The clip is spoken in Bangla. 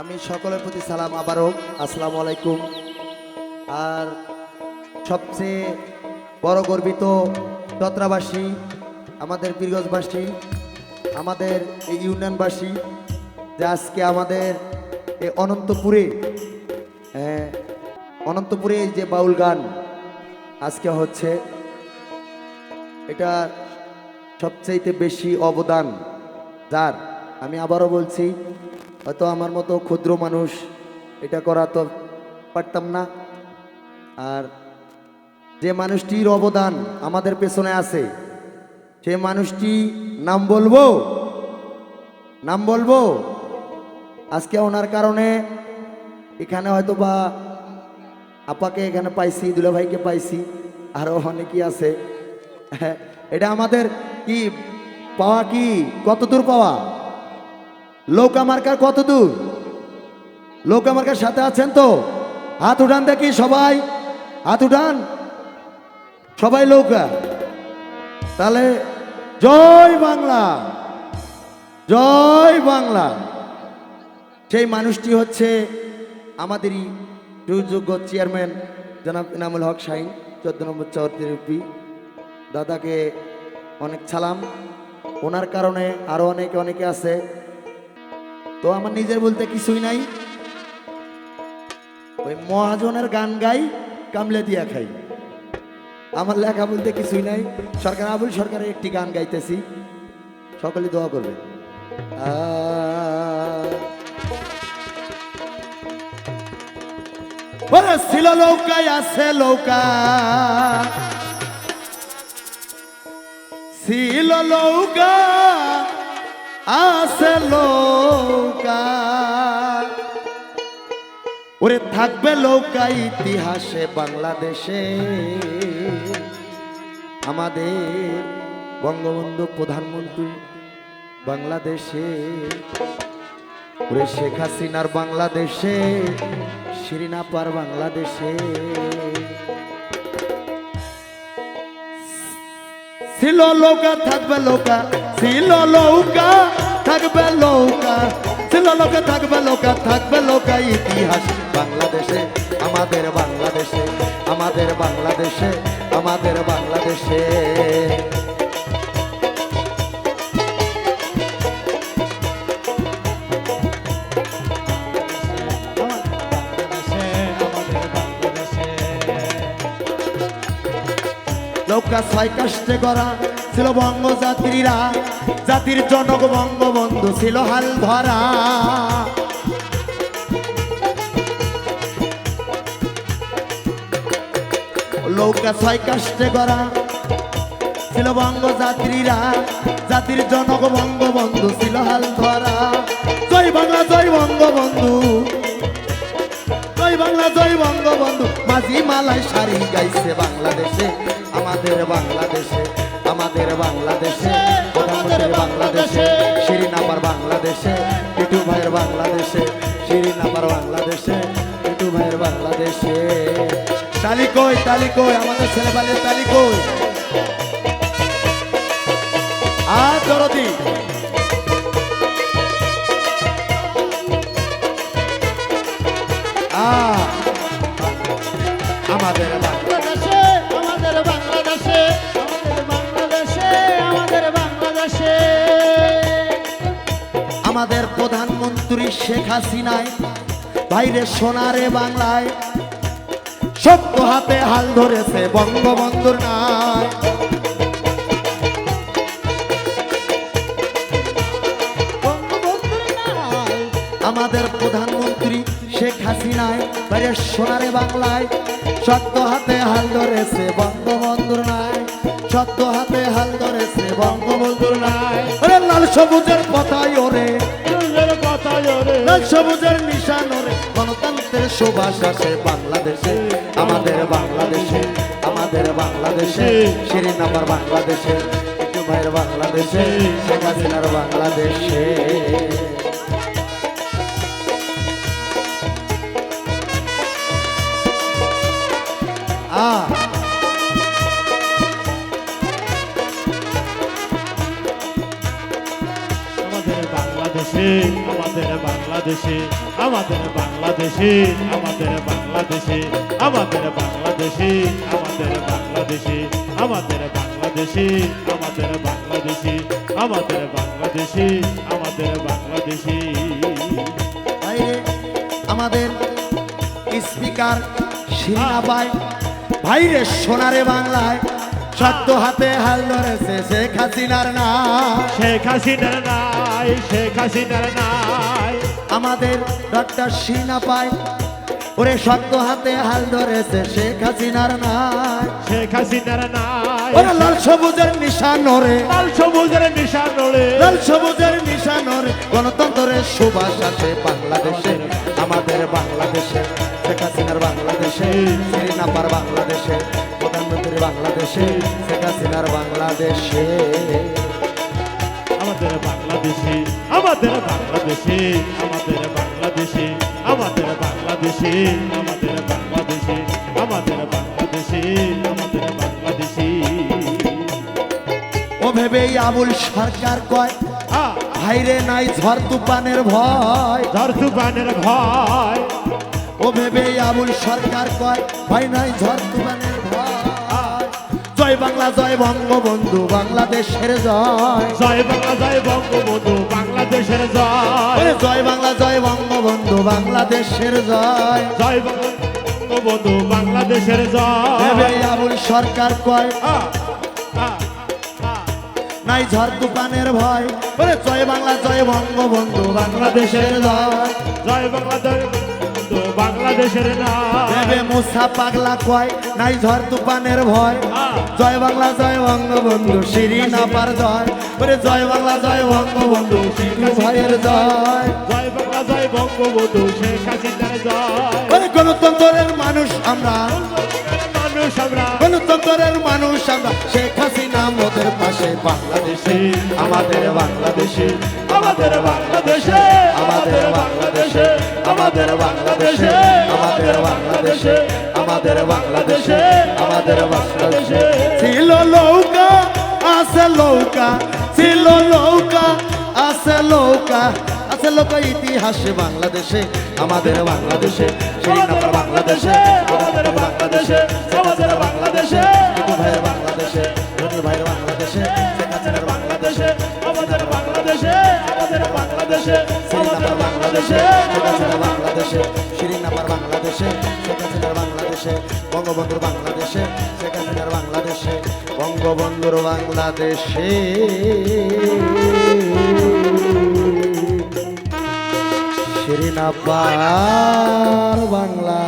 আমি সকলের প্রতি সালাম আবারও। আসসালামু আলাইকুম। আর সবচেয়ে বড় গর্বিত চত্রাবাসী আমাদের বীরগঞ্জবাসী, আমাদের এই ইউনিয়নবাসী, যে আজকে আমাদের এই অনন্তপুরে অনন্তপুরে যে বাউল গান আজকে হচ্ছে, এটা সবচাইতে বেশি অবদান যার। আমি আবারও বলছি হয়তো আমার মতো ক্ষুদ্র মানুষ এটা করা তো পারতাম না। আর যে মানুষটির অবদান আমাদের পেছনে আছে, সে মানুষটি নাম বলব? নাম বলব? আজকে ওনার কারণে এখানে হয়তো বা আপাকে এখানে পাইছি, দুলা ভাইকে পাইছি আরও অনেকেই আছে। এটা আমাদের কি, পাওয়া কি? কতদূর পাওয়া? লৌকা মার্কার কত দূর? লৌকা মার্কার সাথে আছেন তো? হাত উঠান দেখি সবাই। হাত উঠান। সবাই লৌকা তাহলে জয় বাংলা। জয় বাংলা। সেই মানুষটি হচ্ছে আমাদেরই সুযোগ্য চেয়ারম্যান জনাব ইনামুল হক শাহিন, চোদ্দ নম্বর চৌত্রিপি দাদাকে অনেক ছালাম ওনার কারণে আরও অনেকে অনেকে আছে। তো আমার নিজের বলতে কিছুই নাই। ওই মহাজনের গান গাই, কামলে দিয়া খাই। আমার লেখা বলতে কিছুই নাই। সরকার, আবুল সরকারের একটি গান গাইতেছি। সকলে দোয়া করবে। ছিল নৌকায়, আছে লৌকা ছিল নৌকা। ওরে থাকবে লৌকা ইতিহাসে বাংলাদেশে। আমাদের বঙ্গবন্ধু প্রধানমন্ত্রী বাংলাদেশে। ওরে শেখ হাসিনার বাংলাদেশে, শিরিনাপার বাংলাদেশে। ছিল নৌকা থাকবে নৌকা ছিল নৌকা, থাকবে নৌকা। ছিল নৌকা, থাকবে নৌকা থাকবে নৌকা ইতিহাস। বাংলাদেশে, আমাদের বাংলাদেশে আমাদের বাংলাদেশে আমাদের বাংলাদেশে। নৌকা ছয় কাষ্টে করা ছিল বঙ্গ যাত্রীরা জাতির জনক বঙ্গবন্ধু ছিল হাল ধরা। নৌকা ছয় কাষ্টে করা ছিল বঙ্গ যাত্রীরা জাতির জনক বঙ্গবন্ধু ছিল হাল ধরা। জয় বাংলা, জয় বঙ্গবন্ধু। জয় বাংলা, জয় বঙ্গবন্ধু। মাঝি মালাই শাড়ি গাইছে বাংলাদেশে, আমাদের বাংলাদেশে। আমাদের বাংলাদেশে প্রধানমন্ত্রী বাংলাদেশে। শিরিন আমার বাংলাদেশে পিটু ভাইয়ের বাংলাদেশে শিরিন আমার বাংলাদেশে পিটু ভাইয়ের বাংলাদেশে। তালি কই তালি কই আমাদের ছেলেবালের তালি কই? আর দরদি। আ আমাদের বাংলা আমাদের প্রধানমন্ত্রী শেখ হাসিনায়। বাইরে সোনারে বাংলায়। শক্ত হাতে হাল ধরেছে বঙ্গবন্ধুর নাই আমাদের প্রধানমন্ত্রী শেখ হাসিনায় বাইরে সোনারে বাংলায়। শক্ত হাতে হাল ধরেছে বঙ্গবন্ধুর নাই শক্ত হাতে হাল ধরেছে বঙ্গবন্ধুর নাই ওরে লাল সবুজের পতায় ওরে। লাল সবুজের নিশান ওরে। গণতন্ত্রের সুবাস আসে বাংলাদেশে আমাদের বাংলাদেশে আমাদের বাংলাদেশে শিরিন আমার বাংলাদেশে একটু ভাইয়ের বাংলাদেশে শেখ হাসিনার বাংলাদেশে। আ বাংলাদেশে, আমাদের বাংলাদেশে আমাদের বাংলাদেশে আমাদের বাংলাদেশে আমাদের বাংলাদেশে আমাদের বাংলাদেশে আমাদের বাংলাদেশে আমাদের বাংলাদেশে আমাদের বাংলাদেশে আমাদের বাংলাদেশে। আমাদের স্পিকার পায় ভাইরে সোনারে বাংলায়। সত্য হাতে হাল ধরেছে শেখ হাসিনার না শেখ হাসিনার নাই শেখ হাসিনার নাই। আমাদের ডক্টর সিনা পায় ওরে শক্ত হাতে হাল ধরেছে শেখ হাসিনার নাই। শেখ হাসিনার নাই। ওরে লাল সবুজের নিশান ওরে। লাল সবুজের নিশান নড়ে লাল সবুজের নিশান ওরে। গণতন্ত্রের সুবাস আছে বাংলাদেশে আমাদের বাংলাদেশে শেখ হাসিনার বাংলাদেশে শ্রীনাপার বাংলাদেশে। বাংলাদেশে শেখ হাসিনার বাংলাদেশে। আমাদের বাংলাদেশে আমাদের বাংলাদেশে আমাদের বাংলাদেশে আমাদের বাংলাদেশে আমাদের বাংলাদেশে আমাদের বাংলাদেশে আমাদের বাংলাদেশে। ও ভেবেই আবুল সরকার কয় ভাইরে নাই ঝড় তুফানের ভয়। ধর তুফানের ভয়। ও ভেবেই আবুল সরকার কয় ভাই নাই ঝড় তুফানের জয় বাংলা জয় বঙ্গবন্ধু বাংলাদেশের জয়। জয় বাংলা জয় বঙ্গবন্ধু বাংলাদেশের জয়। জয় বাংলা জয় বঙ্গবন্ধু বাংলাদেশের জয়। জয় বঙ্গবন্ধু বাংলাদেশের জয়। আবুল সরকার কয়। নাই ঝড় তুফানের ভয়। ওরে জয় বাংলা জয় বঙ্গবন্ধু বাংলাদেশের জয়। জয় বাংলা জয় বাংলাদেশের ভেবে মুসা পাগলা কয় নাই ঝড় তুফানের ভয়। জয় বাংলা জয় বঙ্গবন্ধু শিরিন আপার জয়। ওরে জয় বাংলা জয় বঙ্গবন্ধু শিশু ভয়ের জয়। জয় বাংলা জয় বঙ্গবন্ধু শেখ হাসিনার জয়। ওরে গণতন্ত্রের মানুষ আমরা। মানুষ আমরা। গণতন্ত্রের মানুষ আমরা। শেখ হাসিনা মোদের পাশে বাংলাদেশে। আমাদের বাংলাদেশে। আমাদের বাংলাদেশে। আমাদের বাংলাদেশে। আমাদের বাংলাদেশে। আমাদের বাংলাদেশে। আমাদের বাংলাদেশে আমাদের বাংলাদেশে। ছিল নৌকা আছে নৌকা ছিল নৌকা আছে নৌকা আছে লৌকা ইতিহাসে বাংলাদেশে আমাদের বাংলাদেশে সেই বাংলাদেশে আমাদের বাংলাদেশে আমাদের বাংলাদেশে। বঙ্গবন্ধুর বাংলাদেশে শেখ হাসিনার বাংলাদেশে বঙ্গবন্ধুর বাংলাদেশে। শিরিন আব্বার বাংলা।